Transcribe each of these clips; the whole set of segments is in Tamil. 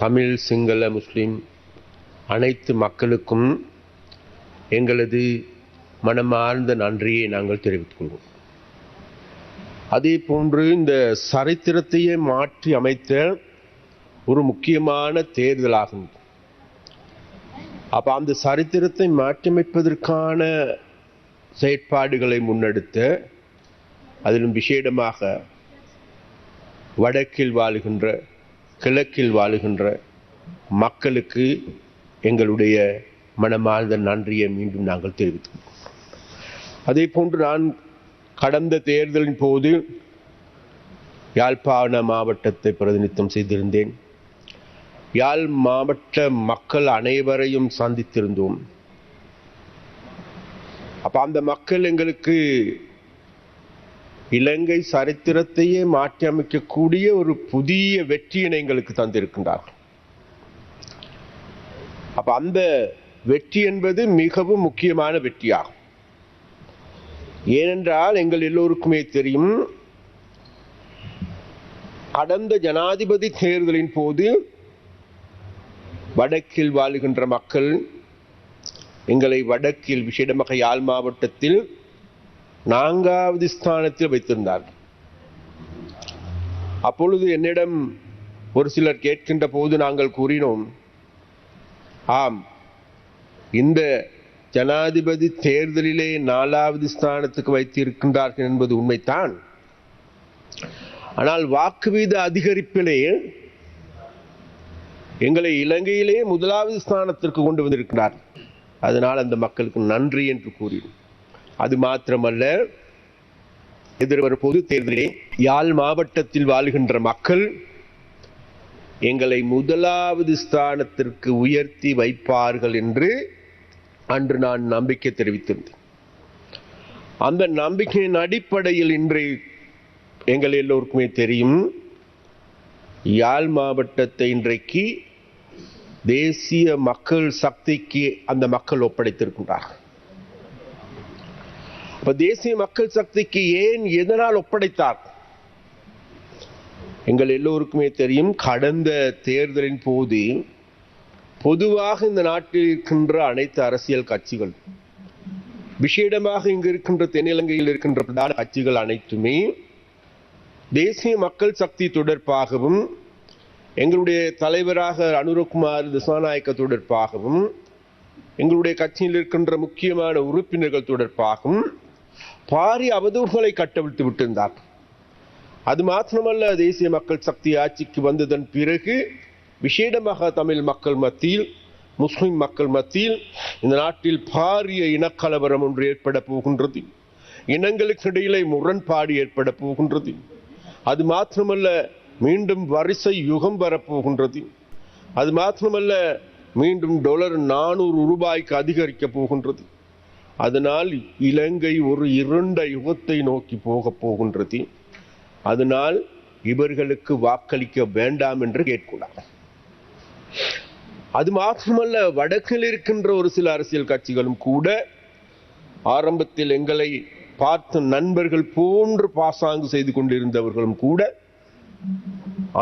தமிழ் சிங்கள முஸ்லிம் அனைத்து மக்களுக்கும் எங்களது மனமார்ந்த நன்றியை நாங்கள் தெரிவித்துக் கொள்வோம். அதே போன்று இந்த சரித்திரத்தையே மாற்றி அமைத்த ஒரு முக்கியமான தேர்தலாகும் அப்போ அந்த சரித்திரத்தை மாற்றியமைப்பதற்கான செயற்பாடுகளை முன்னெடுத்த அதிலும் விசேடமாக வடக்கில் வாழுகின்ற கிழக்கில் வாழுகின்ற மக்களுக்கு எங்களுடைய மனமார்ந்த நன்றியை மீண்டும் நாங்கள் தெரிவித்தோம் அதே போன்று நான் கடந்த தேர்தலின் போது யாழ்ப்பாண மாவட்டத்தை பிரதிநிதித்துவம் செய்திருந்தேன். யாழ் மாவட்ட மக்கள் அனைவரையும் சந்தித்திருந்தோம். அப்போ அந்த மக்கள் எங்களுக்கு இலங்கை சரித்திரத்தையே மாற்றி அமைக்கக்கூடிய ஒரு புதிய வெற்றியினை எங்களுக்கு தந்திருக்கின்றார்கள். அப்ப அந்த வெற்றி என்பது மிகவும் முக்கியமான வெற்றியாகும். ஏனென்றால் எங்கள் எல்லோருக்குமே தெரியும் கடந்த ஜனாதிபதி தேர்தலின் போது வடக்கில் வாழுகின்ற மக்கள் எங்களை வடக்கில் விசேடமாக யாழ் மாவட்டத்தில் நான்காவது ஸ்தானத்தில் வைத்திருந்தார்கள் அப்பொழுது என்னிடம் ஒரு சிலர் கேட்கின்ற போது நாங்கள் கூறினோம் ஆம் இந்த ஜனாதிபதி தேர்தலிலே நாலாவது ஸ்தானத்துக்கு வைத்திருக்கின்றார்கள் என்பது உண்மைத்தான் ஆனால் வாக்கு வீத அதிகரிப்பிலே எங்களை இலங்கையிலே முதலாவது ஸ்தானத்திற்கு கொண்டு வந்திருக்கிறார். அதனால் அந்த மக்களுக்கு நன்றி என்று கூறினோம். அது மாத்திரமல்ல எதிர்வரும் பொது தேர்தலிலே யாழ் மாவட்டத்தில் வாழ்கின்ற மக்கள் எங்களை முதலாவது ஸ்தானத்திற்கு உயர்த்தி வைப்பார்கள் என்று அன்று நான் நம்பிக்கை தெரிவித்திருந்தேன். அந்த நம்பிக்கையின் அடிப்படையில் இன்று எங்கள் எல்லோருக்குமே தெரியும் யாழ் மாவட்டத்தை இன்றைக்கு தேசிய மக்கள் சக்திக்கு அந்த மக்கள் ஒப்படைத்திருக்கின்றார்கள். அப்ப தேசிய மக்கள் சக்திக்கு ஏன் எதனால் ஒப்படைத்தார்? எங்கள் எல்லோருக்குமே தெரியும் கடந்த தேர்தலின் போது பொதுவாக இந்த நாட்டில் இருக்கின்ற அனைத்து அரசியல் கட்சிகள் விசேடமாக இங்கு இருக்கின்ற தென்னிலங்கையில் இருக்கின்ற பிரதான கட்சிகள் அனைத்துமே தேசிய மக்கள் சக்தி தொடர்பாகவும் எங்களுடைய தலைவராக அனுரகுமார் திசாநாயக்க தொடர்பாகவும் எங்களுடைய கட்சியில் இருக்கின்ற முக்கியமான உறுப்பினர்கள் தொடர்பாகவும் பாரிய அவதூறுகளை கட்டவிழ்த்து விட்டிருந்தார். அது மாத்திரமல்ல தேசிய மக்கள் சக்தி ஆட்சிக்கு வந்ததன் பிறகு விசேடமாக தமிழ் மக்கள் மத்தியில் முஸ்லிம் மக்கள் மத்தியில் இந்த நாட்டில் பாரிய இனக்கலவரம் ஒன்று ஏற்பட போகின்றது. இனங்களுக்கு இடையிலே முரண்பாடு ஏற்பட போகின்றது. அது மாத்திரமல்ல மீண்டும் வரிசை யுகம் வரப்போகின்றது அது மாத்திரமல்ல மீண்டும் டாலர் நானூறு ரூபாய்க்கு அதிகரிக்க போகின்றது. அதனால் இலங்கை ஒரு இருண்ட யுகத்தை நோக்கி போக போகின்றது. அதனால் இவர்களுக்கு வாக்களிக்க வேண்டாம் என்று கேட்கிறார் அது மாத்திரமல்ல வடக்கில் இருக்கின்ற ஒரு சில அரசியல் கட்சிகளும் கூட ஆரம்பத்தில் எங்களை பார்த்த நண்பர்கள் போன்று பாசாங்கு செய்து கொண்டிருந்தவர்களும் கூட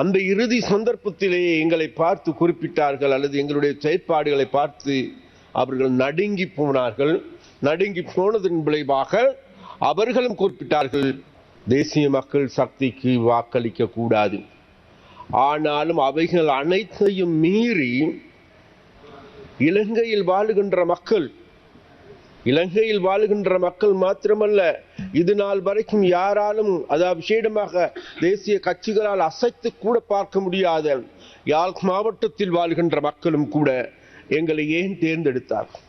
அந்த இறுதி சந்தர்ப்பத்திலேயே எங்களை பார்த்து குறிப்பிட்டார்கள் அல்லது எங்களுடைய செயற்பாடுகளை பார்த்து அவர்கள் நடுங்கி போனார்கள். நடுங்கி போனதன் விளைவாக அவர்களும் குறிப்பிட்டார்கள் தேசிய மக்கள் சக்திக்கு வாக்களிக்க கூடாது. ஆனாலும் அவைகள் அனைத்தையும் மீறி இலங்கையில் வாழுகின்ற மக்கள் இலங்கையில் வாழுகின்ற மக்கள் மாத்திரமல்ல இது நாள் வரைக்கும் யாராலும் அதாவது விசேடமாக தேசிய கட்சிகளால் அசைத்து கூட பார்க்க முடியாத யாழ் மாவட்டத்தில் வாழ்கின்ற மக்களும் கூட எங்களை ஏன் தேர்ந்தெடுத்தார்கள்?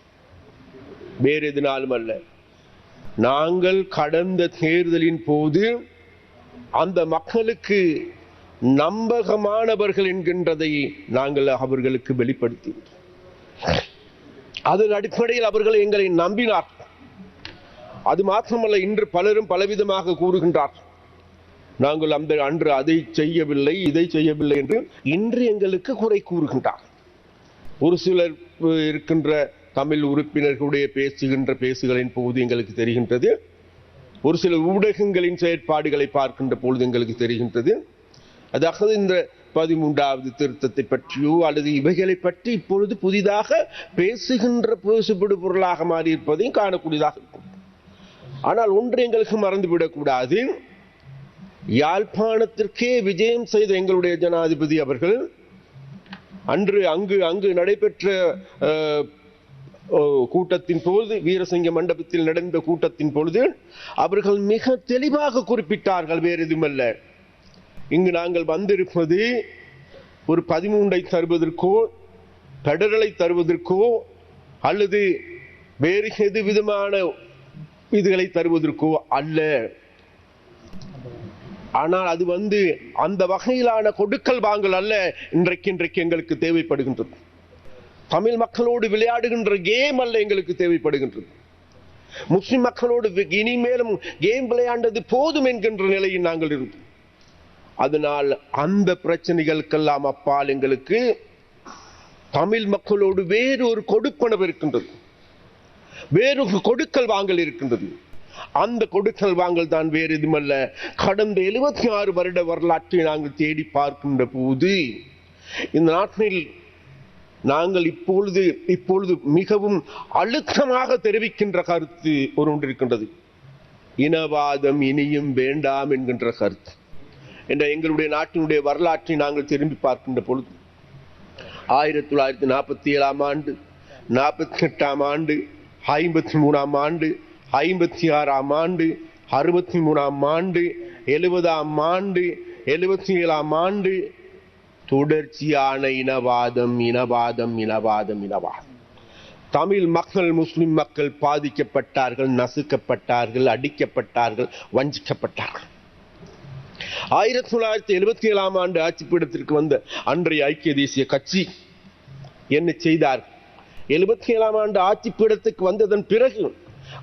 வேறு எதுனாலும் அல்ல. நாங்கள் கடந்த தேர்தலின் போது அந்த மக்களுக்கு நம்பகமானவர்கள் என்கின்றதை நாங்கள் அவர்களுக்கு வெளிப்படுத்தினோம். அதன் அடிப்படையில் அவர்கள் எங்களை நம்பினார். அது மாத்திரமல்ல இன்று பலரும் பலவிதமாக கூறுகின்றார். நாங்கள் அந்த அன்று அதை செய்யவில்லை இதை செய்யவில்லை என்று இன்று எங்களுக்கு குறை கூறுகின்றார். ஒரு சிலர் இருக்கின்ற தமிழ் உறுப்பினர்களுடைய பேசுகின்ற பேசுகளின் போது எங்களுக்கு தெரிகின்றது. ஒரு சில ஊடகங்களின் செயற்பாடுகளை பார்க்கின்ற பொழுது எங்களுக்கு தெரிகின்றது. அதாவது இந்த பதிமூன்றாவது திருத்தத்தை பற்றியோ அல்லது இவைகளை பற்றி இப்பொழுது புதிதாக பேசுகின்ற பேசுபடு பொருளாக மாறி இருப்பதையும் காணக்கூடியதாக இருக்கும். ஆனால் ஒன்று எங்களுக்கு மறந்துவிடக்கூடாது யாழ்ப்பாணத்திற்கே விஜயம் செய்த எங்களுடைய ஜனாதிபதி அவர்கள் அன்று அங்கு அங்கு நடைபெற்ற கூட்டத்தின் பொழுது வீரசிங்க மண்டபத்தில் நடந்த கூட்டத்தின் பொழுது அவர்கள் மிக தெளிவாக குறிப்பிட்டார்கள் வேறு எதுவுமல்ல. இங்கு நாங்கள் வந்திருப்பது ஒரு பதிமூன்றை தருவதற்கோ பெடரலை தருவதற்கோ அல்லது வேறு எது விதமான இதுகளை தருவதற்கோ அல்ல. ஆனால் அது வந்து அந்த வகையிலான கொடுக்கல் வாங்கல் அல்ல இன்றைக்கு இன்றைக்கு எங்களுக்கு தேவைப்படுகின்றது. தமிழ் மக்களோடு விளையாடுகின்ற கேம் அல்ல எங்களுக்கு தேவைப்படுகின்றது. முஸ்லிம் மக்களோடு இனிமேலும் கேம் விளையாண்டது போதும் என்கின்ற நிலையில் நாங்கள் இருந்தோம். அதனால் அந்த பிரச்சனைகளுக்கெல்லாம் அப்பால் எங்களுக்கு தமிழ் மக்களோடு வேறு ஒரு கொடுப்பனவு இருக்கின்றது. வேறு கொடுக்கல் வாங்கல் இருக்கின்றது. அந்த கொடுக்கல் வாங்கல் தான் வேறு எதுமல்ல கடந்த எழுபத்தி ஆறு வருட வரலாற்றை நாங்கள் தேடி பார்க்கின்ற போது இந்த நாட்டில் நாங்கள் இப்பொழுது இப்பொழுது மிகவும் அழுத்தமாக தெரிவிக்கின்ற கருத்து ஒரு ஒன்று இருக்கின்றது இனவாதம் இனியும் வேண்டாம் என்கின்ற கருத்து. என்ற எங்களுடைய நாட்டினுடைய வரலாற்றை நாங்கள் திரும்பி பார்க்கின்ற பொழுது ஆயிரத்தி தொள்ளாயிரத்தி நாற்பத்தி ஏழாம் ஆண்டு நாற்பத்தி எட்டாம் ஆண்டு ஐம்பத்தி மூணாம் ஆண்டு ஐம்பத்தி ஆறாம் ஆண்டு அறுபத்தி மூணாம் ஆண்டு எழுபதாம் ஆண்டு எழுபத்தி ஏழாம் ஆண்டு தொடர்ச்சியான இனவாதம் இனவாதம் இனவாதம் இனவாதம். தமிழ் மக்கள் முஸ்லிம் மக்கள் பாதிக்கப்பட்டார்கள் நசுக்கப்பட்டார்கள் அடிக்கப்பட்டார்கள் வஞ்சிக்கப்பட்டார்கள். ஆயிரத்தி தொள்ளாயிரத்தி எழுபத்தி ஏழாம் ஆண்டு ஆட்சிப்பீடத்திற்கு வந்த அன்றைய ஐக்கிய தேசிய கட்சி என்ன செய்தார்? எழுபத்தி ஏழாம் ஆண்டு ஆட்சிப்பீடத்துக்கு வந்ததன் பிறகு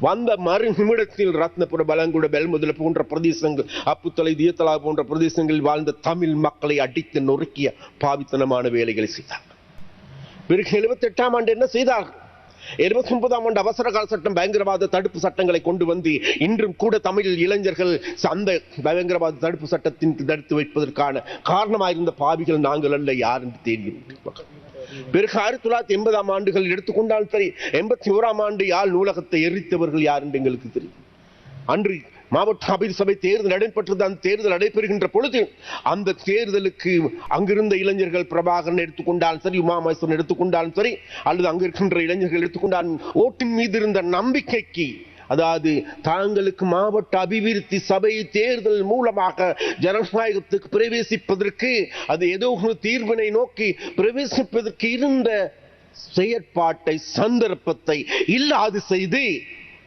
வந்த மறு நிமிடத்தில் ரத்னபுர பலங்குட பெல்முதல போன்ற பிரதேசங்கள் அப்புத்தலை தியத்தலா போன்ற பிரதேசங்களில் வாழ்ந்த தமிழ் மக்களை அடித்து நொறுக்கிய பாவித்தனமான வேலைகளை செய்தார் பிறகு எழுபத்தி எட்டாம் ஆண்டு என்ன செய்தார்கள்? எழுபத்தி ஒன்பதாம் ஆண்டு அவசர கால சட்டம் பயங்கரவாத தடுப்பு சட்டங்களை கொண்டு வந்து இன்றும் கூட தமிழ் இளைஞர்கள் அந்த பயங்கரவாத தடுப்பு சட்டத்தின் தடுத்து வைப்பதற்கான காரணமாயிருந்த பாவிகள் நாங்கள் அல்ல யார் என்று தெரியும் பிறகு ஆயிரத்தி தொள்ளாயிரத்தி எண்பதாம் ஆண்டுகள் எடுத்துக்கொண்டால் சரி எண்பத்தி ஓராம் ஆண்டு யாழ் நூலகத்தை எரித்தவர்கள் யார் என்று எங்களுக்கு தெரியும். அன்று மாவட்ட அபிர் சபை தேர்தல் நடைபெற்றது அந்த தேர்தல் நடைபெறுகின்ற பொழுது அந்த தேர்தலுக்கு அங்கிருந்த இளைஞர்கள் பிரபாகரன் எடுத்துக்கொண்டாலும் சரி உமாமேஸ்வரன் எடுத்துக்கொண்டாலும் சரி அல்லது அங்கிருக்கின்ற இளைஞர்கள் எடுத்துக்கொண்டாலும் ஓட்டின் மீது இருந்த நம்பிக்கைக்கு அதாவது தாங்களுக்கு மாவட்ட அபிவிருத்தி சபை தேர்தல் மூலமாக ஜனநாயகத்துக்கு பிரவேசிப்பதற்கு அது ஏதோ ஒரு தீர்வினை நோக்கி பிரவேசிப்பதற்கு இருந்த செயற்பாட்டை சந்தர்ப்பத்தை இல்லாது செய்து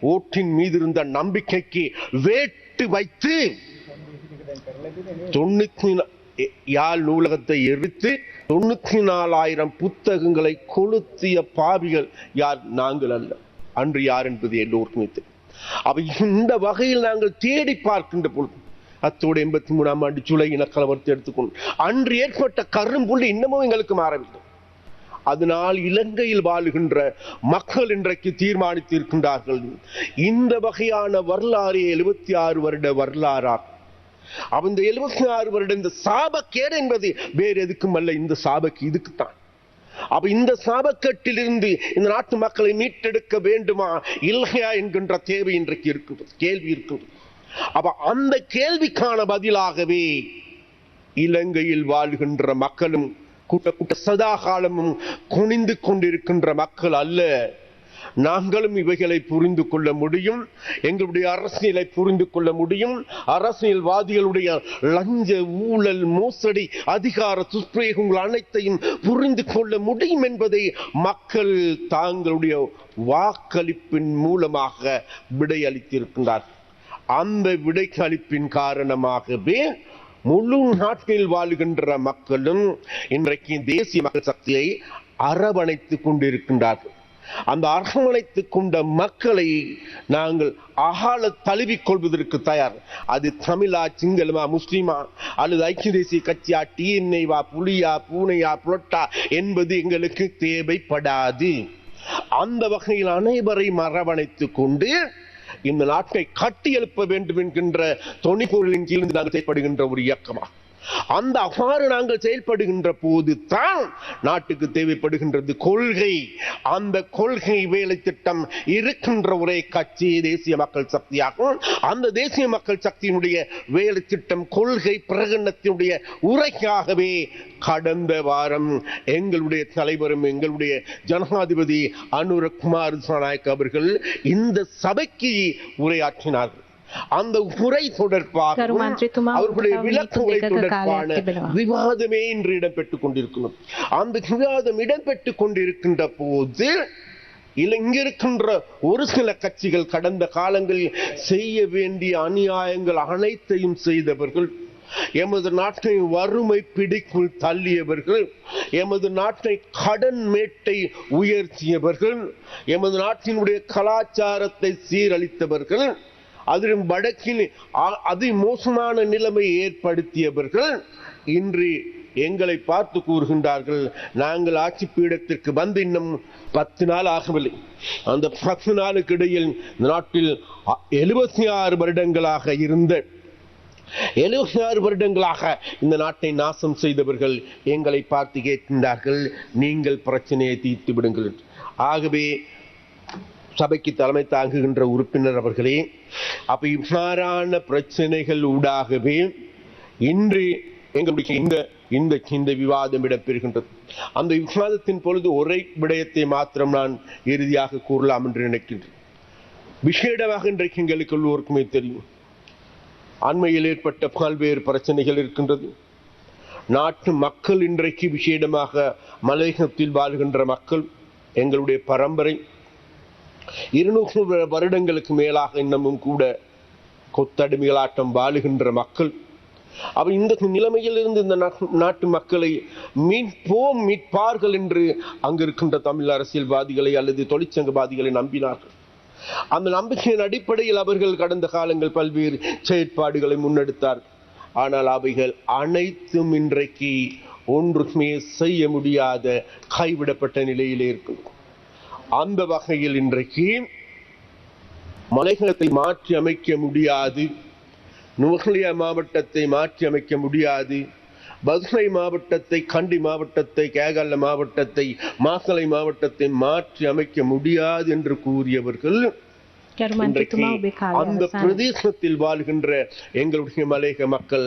ஓட்டின் மீது இருந்த நம்பிக்கைக்கு வேட்டு வைத்து தொண்ணூத்தி நா- எ- யாழ் நூலகத்தை எரித்து தொண்ணூத்தி நாலாயிரம் புத்தகங்களை கொளுத்திய பாவிகள் யார்? நாங்கள் அல்ல. அன்று யார் என்பது எல்லோருக்கும் தெரியும். அவை இந்த வகையில் நாங்கள் தேடி பார்க்கின்ற பொழுது அத்தோடு எண்பத்தி மூணாம் ஆண்டு ஜூலை இனக்கலவரத்தை எடுத்துக்கொண்டு அன்று ஏற்பட்ட கரும்புள்ளி இன்னமும் எங்களுக்கு மாறவில்லை. அதனால் இலங்கையில் வாழுகின்ற மக்கள் இன்றைக்கு தீர்மானித்திருக்கின்றார்கள். இந்த வகையான வரலாறு எழுபத்தி ஆறு வருட வரலாறாகும். அந்த எழுபத்தி ஆறு வருட இந்த சாபக்கேடு என்பது வேறு எதுக்கும் அல்ல இந்த சாபக்கு இதுக்குத்தான். அப்ப இந்த சாபக்கட்டிலிருந்து இந்த நாட்டு மக்களை மீட்டெடுக்க வேண்டுமா? இல்லையா என்கின்ற தேவை இன்றைக்கு இருக்குது. கேள்வி இருக்குது. அப்ப அந்த கேள்விக்கான பதிலாகவே இலங்கையில் வாழ்கின்ற மக்களும் கூட்ட கூட்ட சதா காலமும் குனிந்து கொண்டிருக்கின்ற மக்கள் அல்ல. நாங்களும் இவைகளை புரிந்து கொள்ள முடியும். எங்களுடைய அரசியலை புரிந்து கொள்ள முடியும். அரசியல்வாதிகளுடைய லஞ்ச ஊழல் மோசடி அதிகார துஷ்பிரயோகங்கள் அனைத்தையும் புரிந்து கொள்ள முடியும் என்பதை மக்கள் தாங்களுடைய வாக்களிப்பின் மூலமாக விடையளித்திருக்கின்றார். அந்த விடைக்களிப்பின் காரணமாகவே முழு நாட்டில் வாழுகின்ற மக்களும் இன்றைக்கு தேசிய மக்கள் சக்தியை அரவணைத்துக் கொண்டிருக்கின்றார்கள். அந்த அரவணைத்துக் கொண்ட மக்களை நாங்கள் அகால தழுவிக் கொள்வதற்கு தயார். அது தமிழா சிங்களமா முஸ்லிமா அல்லது ஐக்கிய தேசிய கட்சியா டிஎன்ஏவா புலியா பூனையா புரட்டா என்பது எங்களுக்கு தேவைப்படாது. அந்த வகையில் அனைவரையும் அரவணைத்துக் கொண்டு இந்த நாட்டை கட்டி எழுப்ப வேண்டும் என்கின்ற தொனிப்பொருளின் கீழ் நாங்கள் செயல்படுகின்ற ஒரு இயக்கமா. அந்த அவ்வாறு நாங்கள் செயல்படுகின்ற போது தான் நாட்டுக்கு தேவைப்படுகின்றது கொள்கை. அந்த கொள்கை வேலை திட்டம் இருக்கின்ற ஒரே கட்சி தேசிய மக்கள் சக்தியாகும். அந்த தேசிய மக்கள் சக்தியினுடைய வேலை திட்டம் கொள்கை பிரகடனத்தினுடைய உரைக்காகவே கடந்த வாரம் எங்களுடைய தலைவரும் எங்களுடைய ஜனாதிபதி அனுரகுமார் நாயக் அவர்கள் இந்த சபைக்கு உரையாற்றினார்கள். அந்த உரை தொடர்பாக அவர்களுடைய உங்கள் விளக்க உரை நீக்கு தொடர்பான. விவாதமே இன்று இடம்பெற்றுக் கொண்டிருக்கணும் அந்த விவாதம் இடம்பெற்றுக் கொண்டிருக்கின்ற போது இல்ல இங்க இருக்கின்ற ஒரு சில கட்சிகள் கடந்த காலங்களில் செய்ய வேண்டிய அநியாயங்கள் அனைத்தையும் செய்தவர்கள் எமது நாட்டை வறுமை பிடிக்குள் தள்ளியவர்கள் எமது நாட்டை கடன் மேட்டை உயர்த்தியவர்கள் எமது நாட்டினுடைய கலாச்சாரத்தை சீரழித்தவர்கள் அதிலும் வடக்கில் அ- அதி மோசமான நிலைமை ஏற்படுத்தியவர்கள் இன்று எங்களை பார்த்து கூறுகின்றார்கள் நாங்கள் ஆட்சி பீடத்திற்கு வந்து இன்னும் பத்து நாள் ஆகவில்லை. அந்த பத்து நாளுக்கு இடையில் இந்த நாட்டில் எழுபத்தி ஆறு வருடங்களாக இருந்த எழுபத்தி ஆறு வருடங்களாக இந்த நாட்டை நாசம் செய்தவர்கள் எங்களை பார்த்து கேட்கின்றார்கள் நீங்கள் பிரச்சனையை தீர்த்து விடுங்கள். ஆகவே சபைக்கு தலைமை தாங்குகின்ற உறுப்பினர் அவர்களே அப்ப இவ்வாறான பிரச்சனைகள் ஊடாகவே இன்று எங்களுடைய இந்த இந்த இந்த விவாதம் இடம்பெறுகின்றது. அந்த விவாதத்தின் பொழுது ஒரே விடயத்தை மாத்திரம் நான் இறுதியாக கூறலாம் என்று நினைக்கின்றேன். விஷேடமாக இன்றைக்கு எங்களுக்கு எல்லோருக்குமே தெரியும். அண்மையில் ஏற்பட்ட பல்வேறு பிரச்சனைகள் இருக்கின்றது. நாட்டு மக்கள் இன்றைக்கு விசேடமாக மலையகத்தில் வாழ்கின்ற மக்கள் எங்களுடைய பரம்பரை இருநூறு வருடங்களுக்கு மேலாக இன்னமும் கூட கொத்தடிமைகளாட்டம் வாழுகின்ற மக்கள். அவர் இந்த நிலைமையிலிருந்து இந்த நாட்டு மக்களை மீட்போம் மீட்பார்கள் என்று அங்கு இருக்கின்ற தமிழ் அரசியல்வாதிகளை அல்லது தொழிற்சங்கவாதிகளை நம்பினார்கள். அந்த நம்பிக்கையின் அடிப்படையில் அவர்கள் கடந்த காலங்கள் பல்வேறு செயற்பாடுகளை முன்னெடுத்தார் ஆனால் அவைகள் அனைத்தும் இன்றைக்கு ஒன்றுமே செய்ய முடியாத கைவிடப்பட்ட நிலையிலே இருக்கும் அந்த வகையில் இன்றைக்கு மலைகளத்தை மாற்றி அமைக்க முடியாது. நுவஹலியா மாவட்டத்தை மாற்றி அமைக்க முடியாது. பத்ரை மாவட்டத்தை கண்டி மாவட்டத்தை கேகல்ல மாவட்டத்தை மாசலை மாவட்டத்தை மாற்றி அமைக்க முடியாது என்று கூறியவர்கள் அந்த பிரதேசத்தில் வாழ்கின்ற எங்களுடைய மலையக மக்கள்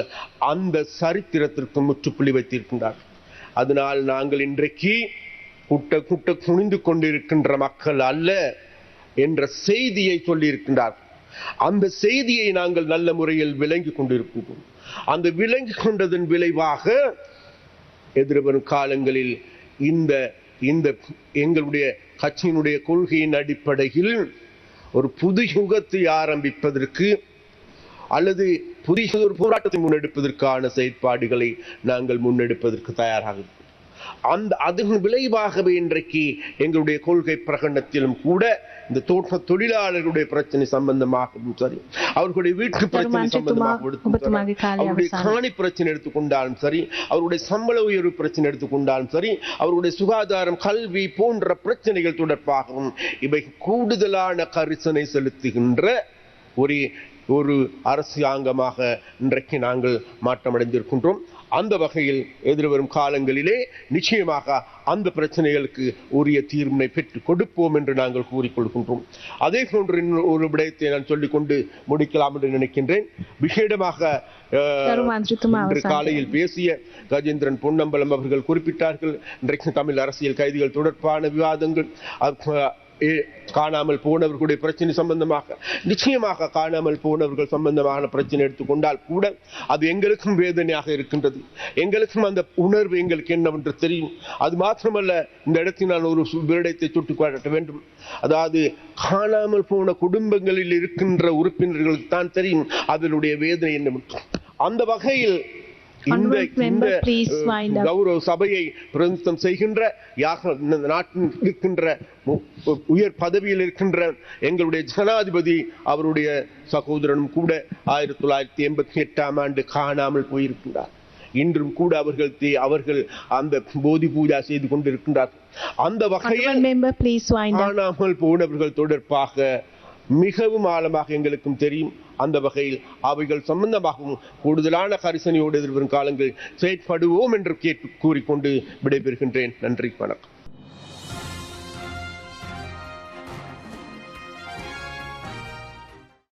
அந்த சரித்திரத்திற்கு முற்றுப்புள்ளி வைத்திருக்கின்றார் அதனால் நாங்கள் இன்றைக்கு குட்ட குட்ட குனிந்து கொண்டிருக்கின்ற மக்கள் அல்ல என்ற செய்தியை சொல்லியிருக்கின்றார் அந்த செய்தியை நாங்கள் நல்ல முறையில் விளங்கி கொண்டிருக்கின்றோம் அந்த விளங்கி கொண்டதன் விளைவாக எதிர்வரும் காலங்களில் இந்த இந்த எங்களுடைய கட்சியினுடைய கொள்கையின் அடிப்படையில் ஒரு புது யுகத்தை ஆரம்பிப்பதற்கு அல்லது புதிய ஒரு போராட்டத்தை முன்னெடுப்பதற்கான செயற்பாடுகளை நாங்கள் முன்னெடுப்பதற்கு தயாராக இருக்கிறோம். அந்த அதன் விளைவாகவே இன்றைக்கு எங்களுடைய கொள்கை பிரகடனத்திலும் கூட இந்த தோட்ட தொழிலாளர்களுடைய பிரச்சனை சம்பந்தமாகவும் சரி அவர்களுடைய வீட்டு பிரச்சனை சம்பந்தமாக அவருடைய. காணி பிரச்சனை எடுத்துக்கொண்டாலும் சரி அவருடைய சம்பள உயர்வு பிரச்சனை எடுத்துக்கொண்டாலும் சரி அவருடைய சுகாதாரம் கல்வி போன்ற பிரச்சனைகள் தொடர்பாகவும் இவை கூடுதலான கரிசனை செலுத்துகின்ற ஒரு ஒரு அரசாங்கமாக இன்றைக்கு நாங்கள் மாற்றமடைந்திருக்கின்றோம் அந்த வகையில் எதிர்வரும் காலங்களிலே நிச்சயமாக அந்த பிரச்சனைகளுக்கு உரிய தீர்வினை பெற்றுக் கொடுப்போம் என்று நாங்கள் கூறிக்கொள்கின்றோம் அதே போன்று ஒரு விடயத்தை நான் சொல்லிக்கொண்டு முடிக்கலாம் என்று நினைக்கின்றேன். விசேடமாக இன்று. காலையில் பேசிய கஜேந்திரன் பொன்னம்பலம் அவர்கள் குறிப்பிட்டார்கள். இன்றைக்கு தமிழ் அரசியல் கைதிகள் தொடர்பான விவாதங்கள். காணாமல் போனவர்களுடைய பிரச்சனை சம்பந்தமாக நிச்சயமாக காணாமல் போனவர்கள் சம்பந்தமான பிரச்சனை எடுத்துக்கொண்டால் கூட அது எங்களுக்கும் வேதனையாக இருக்கின்றது. எங்களுக்கும் அந்த உணர்வு எங்களுக்கு என்னவென்று தெரியும். அது மாத்திரமல்ல இந்த இடத்தில் நான் ஒரு விரடத்தை சுட்டுக் காட்ட வேண்டும். அதாவது காணாமல் போன குடும்பங்களில் இருக்கின்ற உறுப்பினர்களுக்கு தான் தெரியும் அதனுடைய வேதனை என்னவென்று. அந்த வகையில் இந்த இந்த. கௌரவ சபையை பிரதிநிதித்துவம் செய்கின்ற யாக நாட்டில் இருக்கின்ற உயர் பதவியில் இருக்கின்ற எங்களுடைய ஜனாதிபதி அவருடைய சகோதரனும் கூட ஆயிரத்தி தொள்ளாயிரத்தி எண்பத்தி எட்டாம் ஆண்டு காணாமல் போயிருக்கின்றார் இன்றும் கூட அவர்கள் அவர்கள் அந்த போதி பூஜா செய்து கொண்டிருக்கின்றார் அந்த வகையில். காணாமல் போனவர்கள் தொடர்பாக மிகவும் ஆழமாக எங்களுக்கும் தெரியும் அந்த வகையில் அவைகள் சம்பந்தமாகவும் கூடுதலான கரிசனையோடு எதிர்வரும் காலங்கள் செயற்படுவோம் என்று கேட்டு கூறிக்கொண்டு விடைபெறுகின்றேன். நன்றி வணக்கம்.